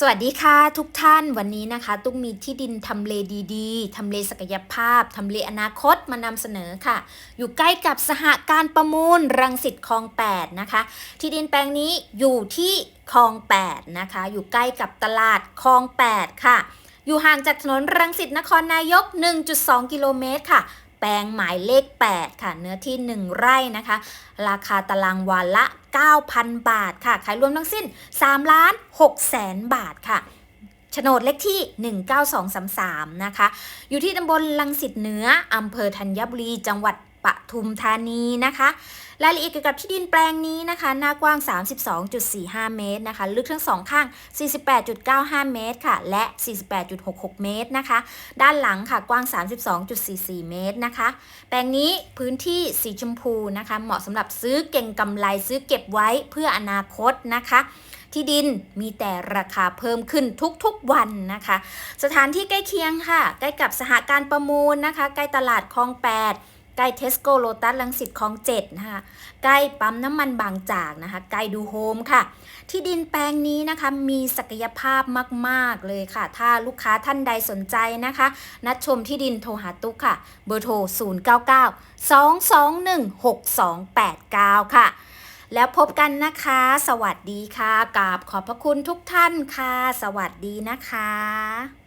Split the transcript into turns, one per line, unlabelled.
สวัสดีค่ะทุกท่านวันนี้นะคะ ตุ้มมีที่ดินทำเลดีๆทำเลศักยภาพทำเลอนาคตมานำเสนอค่ะ อยู่ใกล้กับสหการประมูลรังสิตคลอง 8 นะคะ ที่ดินแปลงนี้อยู่ที่คลอง 8 นะคะ อยู่ใกล้กับตลาดคลอง 8 ค่ะ อยู่ห่างจากถนนรังสิตนครนายก 1.2 กิโลเมตรค่ะ ปลงหมายเลข 8 ค่ะ เนื้อที่ 1 ไร่นะคะ ราคาตารางวาละ 9,000 บาทค่ะ ขายรวมทั้งสิ้น3ล้าน6แสนบาทค่ะโฉนดเลขที่ 19233 นะคะ อยู่ที่ตำบลลังสิตเหนืออำเภอธัญบุรี จังหวัด ปทุมธานีนะคะ รายละเอียดเกี่ยวกับที่ดินแปลงนี้นะคะ หน้ากว้าง 32.45 เมตรนะคะ ลึกทั้งสองข้าง 48.95 เมตรค่ะ และ 48.66 เมตรนะคะ ด้านหลังค่ะกว้าง 32.44 เมตรนะคะ แปลงนี้พื้นที่สีชมพูนะคะ เหมาะสำหรับซื้อเก่งกำไรซื้อเก็บไว้เพื่ออนาคตนะคะที่ดินมีแต่ราคาเพิ่มขึ้นทุกๆวันนะคะ สถานที่ใกล้เคียงค่ะ ใกล้กับสหการประมูลนะคะ ใกล้ตลาดคลอง 8 ใกล้เทสโก้โลตัสลังสิตคลอง7นะคะ ใกล้ปั๊มน้ำมันบางจากนะคะ ใกล้ดูโฮมค่ะ ที่ดินแปลงนี้นะคะมีศักยภาพมากๆเลยค่ะ ถ้าลูกค้าท่านใดสนใจนะคะ นัดชมที่ดินโทรหาตุ๊กค่ะ เบอร์โทร 099 221 6289 ค่ะ แล้วพบกันนะคะ สวัสดีค่ะกราบขอบพระคุณทุกท่านค่ะ สวัสดีนะคะ